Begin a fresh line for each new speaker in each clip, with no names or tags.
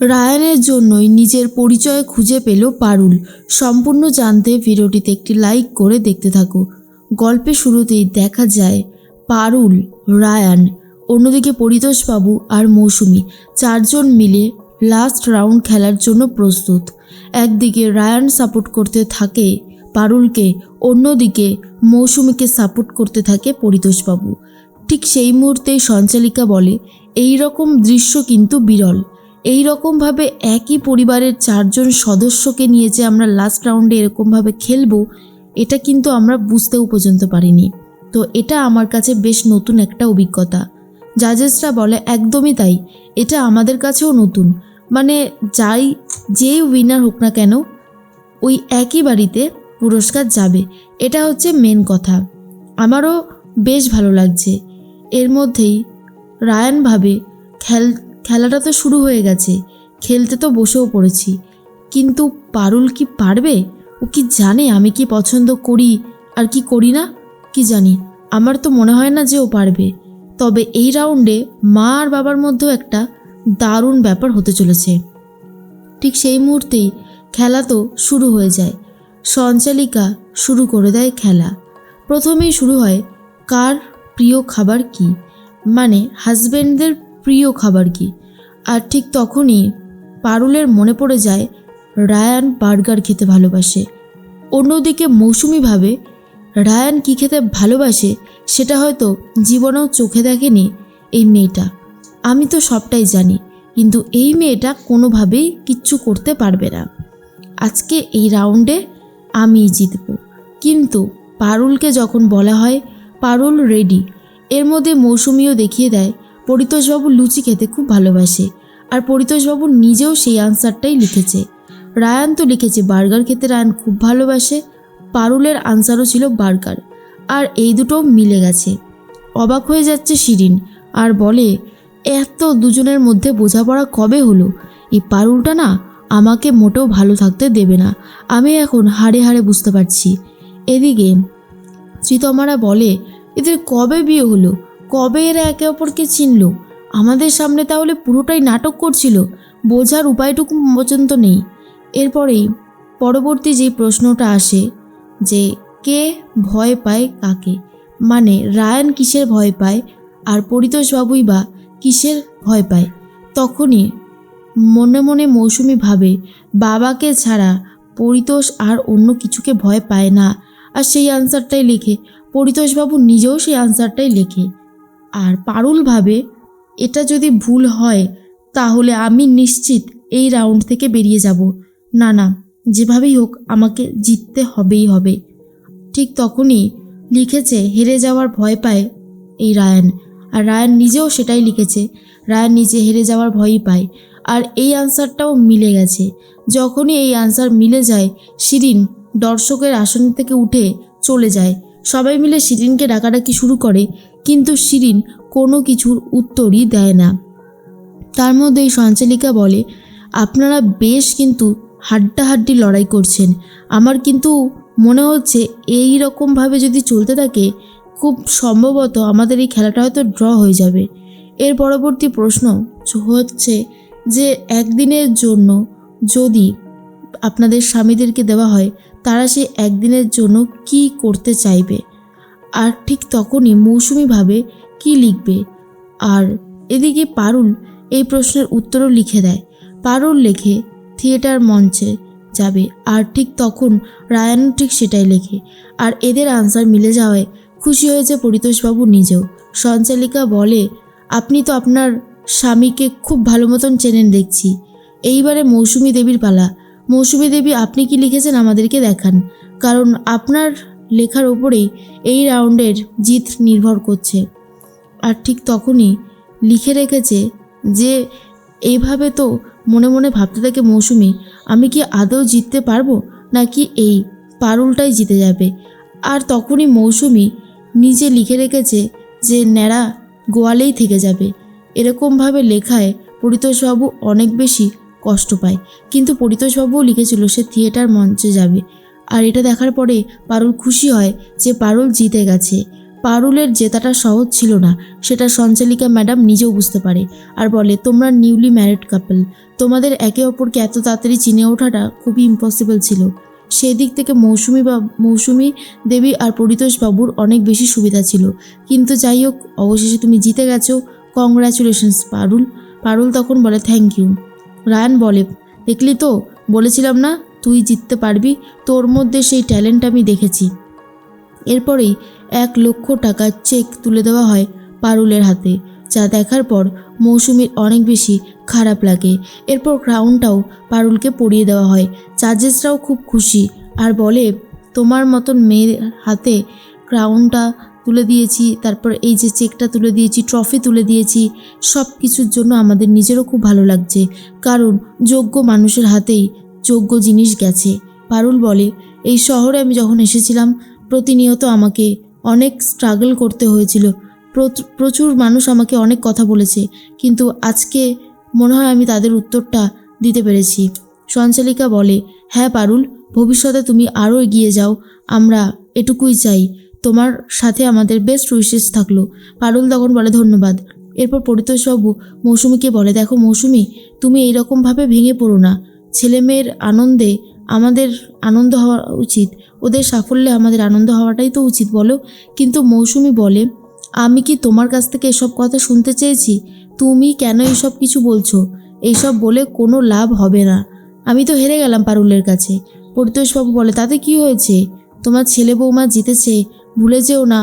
রায়ানের জন্যই নিজের পরিচয় খুঁজে পেল পারুল। সম্পূর্ণ জানতে ভিডিওটিতে একটি লাইক করে দেখতে থাকো। গল্পের শুরুতেই দেখা যায়, পারুল, রায়ান, অন্যদিকে পরিতোষবাবু আর মৌসুমি চারজন মিলে লাস্ট রাউন্ড খেলার জন্য প্রস্তুত। একদিকে রায়ান সাপোর্ট করতে থাকে পারুলকে, অন্যদিকে মৌসুমিকে সাপোর্ট করতে থাকে পরিতোষবাবু ঠিক সেই মুহূর্তেই সঞ্চালিকা বলে এই রকম দৃশ্য কিন্তু বিরল। এই রকমভাবে একই পরিবারের চারজন সদস্যকে নিয়ে যে আমরা লাস্ট রাউন্ডে এরকমভাবে খেলব, এটা কিন্তু আমরা বুঝতেও পর্যন্ত পারিনি। তো এটা আমার কাছে বেশ নতুন একটা অভিজ্ঞতা। জাজেসরা বলে, একদমই তাই। এটা আমাদের কাছেও নতুন। মানে যাই যেই উইনার হোক না কেন, ওই একই বাড়িতে পুরস্কার যাবে। এটা হচ্ছে মেন কথা। আমারও বেশ ভালো লাগছে। এর মধ্যেই রায়ান ভাবে খেল খেলাটা তো শুরু হয়ে গেছে। খেলতে তো বসেও পড়েছি। কিন্তু পারুল কি পারবে? ও কি জানে আমি কি পছন্দ করি আর কি করি না? কি জানি। আমার তো মনে হয় না যে ও পারবে। তবে এই রাউন্ডে মা আর বাবার মধ্যেও একটা দারুণ ব্যাপার হতে চলেছে। ঠিক সেই মুহূর্তেই খেলা তো শুরু হয়ে যায়। সঞ্চালিকা শুরু করে দেয় খেলা। প্রথমেই শুরু হয়, কার প্রিয় খাবার কি? মানে হাজব্যান্ডদের প্রিয় খাবার কি? আর ঠিক তখনই পারুলের মনে পড়ে যায়, রায়ান বার্গার খেতে ভালোবাসে। অন্যদিকে মৌসুমি ভাবে, রায়ান কি খেতে ভালোবাসে সেটা হয়তো জীবনেও চোখে দেখেনি এই মেয়েটা। আমি তো সবটাই জানি, কিন্তু এই মেয়েটা কোনোভাবেই কিচ্ছু করতে পারবে না। আজকে এই রাউন্ডে আমিই জিতব। কিন্তু পারুলকে যখন বলা হয়, পারুল রেডি, এর মধ্যে মৌসুমিও দেখিয়ে দেয় পরিতোষবাবু লুচি খেতে খুব ভালোবাসে, আর পরিতোষবাবু নিজেও সেই আনসারটাই লিখেছে। রায়ান তো লিখেছে, বার্গার খেতে রায়ান খুব ভালোবাসে, পারুলের আনসারও ছিল বার্গার, আর এই দুটো মিলে গেছে। অবাক হয়ে যাচ্ছে শিরিন, আর বলে, এত দুজনের মধ্যে বোঝাপড়া কবে হলো? এই পারুলটা না আমাকে মোটেও ভালো থাকতে দেবে না, আমি এখন হাড়ে হাড়ে বুঝতে পারছি। এদিকে শ্রীতমারা বলে, এদের কবে বিয়ে হলো? কবে এরা একে অপরকে চিনল? আমাদের সামনে তাহলে পুরোটাই নাটক করছিল, বোঝার উপায়টুকু পর্যন্ত নেই। এরপরেই পরবর্তী যে প্রশ্নটা আসে যে, কে ভয় পায় কাকে? মানে রায়ান কিসের ভয় পায়? আর পরিতোষবাবুই বা কিসের ভয় পায়? তখনই মনে মনে মৌসুমি ভাবে, বাবাকে ছাড়া পরিতোষ আর অন্য কিছুকে ভয় পায় না। আর সেই আনসারটাই লেখে, পরিতোষবাবু নিজেও সেই আনসারটাই লেখে। আর পারুল ভাবে এটা যদি ভুল হয়, তাহলে আমি নিশ্চিত এই রাউন্ড থেকে বেরিয়ে যাব। না না, যেভাবেই হোক, আমাকে জিততে হবেই হবে। ঠিক তখনই লিখেছে, হেরে যাওয়ার ভয় পায় এই রায়ান। আর রায়ান নিজেও সেটাই লিখেছে, রায়ান নিজে হেরে যাওয়ার ভয়ই পায়। আর এই আনসারটাও মিলে গেছে। যখনই এই আনসার মিলে যায়, শিরিন দর্শকের আসন থেকে উঠে চলে যায়। সবাই মিলে শিরিনকে ডাকাডাকি শুরু করে। কিন্তু শিরিন কোনো কিছুর উত্তরই দেয় না। তার মধ্যে এই সঞ্চালিকা বলে, আপনারা বেশ কিন্তু হাড্ডাহাড্ডি লড়াই করছেন। আমার কিন্তু মনে হচ্ছে এই রকমভাবে যদি চলতে থাকে, খুব সম্ভবত আমাদের এই খেলাটা হয়তো ড্র হয়ে যাবে। এর পরবর্তী প্রশ্ন হচ্ছে যে, একদিনের জন্য যদি আপনাদের স্বামীদেরকে দেওয়া হয়, তারা সে একদিনের জন্য কি করতে চাইবে? আর ঠিক তখনই মৌসুমি ভাবে কি লিখবে? আর এদিকে পারুল এই প্রশ্নের উত্তরও লিখে দেয়। পারুল লেখে, থিয়েটার মঞ্চে যাবে। আর ঠিক তখন রায়ানও ঠিক সেটাই লেখে। আর এদের আনসার মিলে যাওয়ায় খুশি হয়েছে পরিতোষবাবু নিজেও। সঞ্চালিকা বলে, আপনি তো আপনার স্বামীকে খুব ভালো মতন চেনেন দেখছি। এইবারে মৌসুমী দেবীর পালা। মৌসুমী দেবী, আপনি কি লিখেছেন আমাদেরকে দেখান। কারণ আপনার লেখার ওপরেই এই রাউন্ডের জিত নির্ভর করছে। আর ঠিক তখনই লিখে রেখেছে যে এইভাবে তো মনে মনে ভাবতে থাকে মৌসুমি, আমি কি আদৌ জিততে পারব? নাকি এই পারুলটাই জিতে যাবে? আর তখনই মৌসুমি নিজে লিখে রেখেছে যে, ন্যাড়া গোয়ালেই থেকে যাবে। এরকমভাবে লেখায় পরিতোষবাবু অনেক বেশি কষ্ট পায়। কিন্তু পরিতোষবাবুও লিখেছিল, সে থিয়েটার মঞ্চে যাবে। আর এটা দেখার পরে পারুল খুশি হয় যে পারুল জিতে গেছে। পারুলের জেতাটা সহজ ছিল না, সেটা সঞ্চালিকা ম্যাডাম নিজেও বুঝতে পারে আর বলে, তোমরা নিউলি ম্যারিড কাপল। তোমাদের একে অপরকে এত তাড়াতাড়ি চিনে ওঠাটা খুবই ইম্পসিবল ছিল। সেই দিক থেকে মৌসুমি বা, মৌসুমি দেবী আর পরিতোষ বাবুর অনেক বেশি সুবিধা ছিল। কিন্তু যাই হোক, অবশেষে তুমি জিতে গেছো। কংগ্রাচুলেশনস পারুল। পারুল তখন বলে থ্যাংক ইউ রায়ান বলে, দেখলি তো? বলেছিলাম না তুই জিততে পারবি, তোর মধ্যে সেই ট্যালেন্ট আমি দেখেছি। এরপরেই এক লক্ষ টাকার চেক তুলে দেওয়া হয় পারুলের হাতে, যা দেখার পর মৌসুমীর অনেক বেশি খারাপ লাগে। এরপর ক্রাউনটাও পারুলকে পরিয়ে দেওয়া হয়। চার্জেসরাও খুব খুশি আর বলে, তোমার মতন মেয়ের হাতে ক্রাউনটা তুলে দিয়েছি, তারপর এই যে চেকটা তুলে দিয়েছি ট্রফি তুলে দিয়েছি সব কিছুর জন্য আমাদের নিজেরও খুব ভালো লাগছে। কারণ যোগ্য মানুষের হাতেই যোগ্য জিনিস গেছে। পারুল বলে, এই শহরে আমি যখন এসেছিলাম, প্রতিনিয়ত আমাকে অনেক স্ট্রাগল করতে হয়েছিল। প্রচ- প্রচুর মানুষ আমাকে অনেক কথা বলেছে, কিন্তু আজকে মনে হয় আমি তাদের উত্তরটা দিতে পেরেছি। সঞ্চালিকা বলে হ্যাঁ পারুল, ভবিষ্যতে তুমি আরও এগিয়ে যাও, আমরা এটুকুই চাই। তোমার সাথে আমাদের বেস্ট উইশেস থাকল। পারুল তখন বলে, ধন্যবাদ। এরপর পরিতোষবাবু মৌসুমীকে বলে, দেখো মৌসুমী, তুমি এইরকমভাবে ভেঙে পড়ো না। ছেলে মেয়ের আনন্দে আমাদের আনন্দ হওয়া উচিত। ওদের সাফল্যে আমাদের আনন্দ হওয়াটাই তো উচিত, বলো? কিন্তু মৌসুমি বলে, আমি কি তোমার কাছ থেকে এসব কথা শুনতে চেয়েছি? তুমি কেন এইসব কিছু বলছো? এইসব বলে কোনো লাভ হবে না। আমি তো হেরে গেলাম পারুলের কাছে। পরিতোষবাবু বলে, তাতে কি হয়েছে? তোমার ছেলে বৌমা জিতেছে, ভুলে যেও না।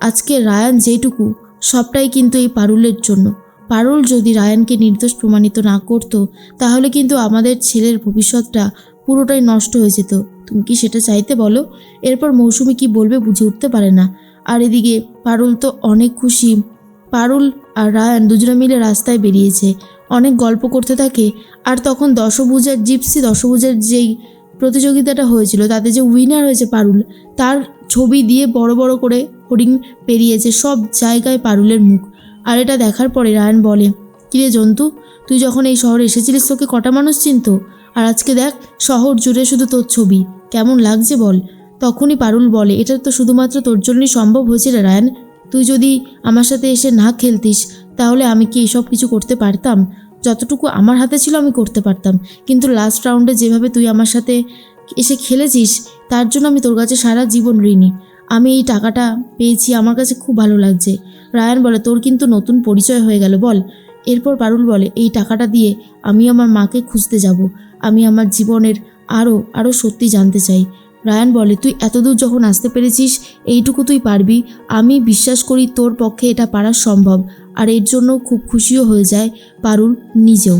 আজকে রায়ান যেটুকু সবটাই কিন্তু এই পারুলের জন্য। পারুল যদি রায়ানকে নির্দোষ প্রমাণিত না করতো, তাহলে কিন্তু আমাদের ছেলের ভবিষ্যৎটা পুরোটাই নষ্ট হয়ে যেত। তুমি কি সেটা চাইতে বলো? এরপর মৌসুমি কি বলবে বুঝে উঠতে পারে না। আর এদিকে পারুল তো অনেক খুশি। পারুল আর রায়ান দুজনে মিলে রাস্তায় বেরিয়েছে। অনেক গল্প করতে থাকে। আর তখন দশভুজার, জিপসি দশভুজার যেই প্রতিযোগিতাটা হয়েছিল, তাতে যে উইনার হয়েছে পারুল, তার ছবি দিয়ে বড় বড় করে হোর্ডিং পেরিয়েছে। সব জায়গায় পারুলের মুখ। আর এটা দেখার পরে রায়ান বলে, কিরে জন্তু, তুই যখন এই শহরে এসেছিলিস তোকে কটা মানুষ চিনত? আর আজকে দেখ, শহর জুড়ে শুধু তোর ছবি। কেমন লাগছে বল? তখনই পারুল বলে, এটা তো শুধুমাত্র তোর জন্যই সম্ভব হয়েছে রে রায়ান। তুই যদি আমার সাথে এসে না খেলতিস, তাহলে আমি কি এইসব কিছু করতে পারতাম? যতটুকু আমার হাতে ছিল আমি করতে পারতাম। কিন্তু লাস্ট রাউন্ডে যেভাবে তুই আমার সাথে এসে খেলেছিস, তার জন্য আমি তোর কাছে সারা জীবন ঋণী। আমি এই টাকাটা পেয়েছি, আমার কাছে খুব ভালো লাগছে। রায়ান বলে, তোর কিন্তু নতুন পরিচয় হয়ে গেল, বল। এরপর পারুল বলে, এই টাকাটা দিয়ে আমি আমার মাকে খুঁজতে যাব। আমি আমার জীবনের আরও আরও সত্যি জানতে চাই। রায়ান বলে, তুই এতদূর যখন আসতে পেরেছিস, এইটুকু তুই পারবি। আমি বিশ্বাস করি তোর পক্ষে এটা পারা সম্ভব, আর এর জন্য খুব খুশিও হয়ে যায় পারুল নিজেও।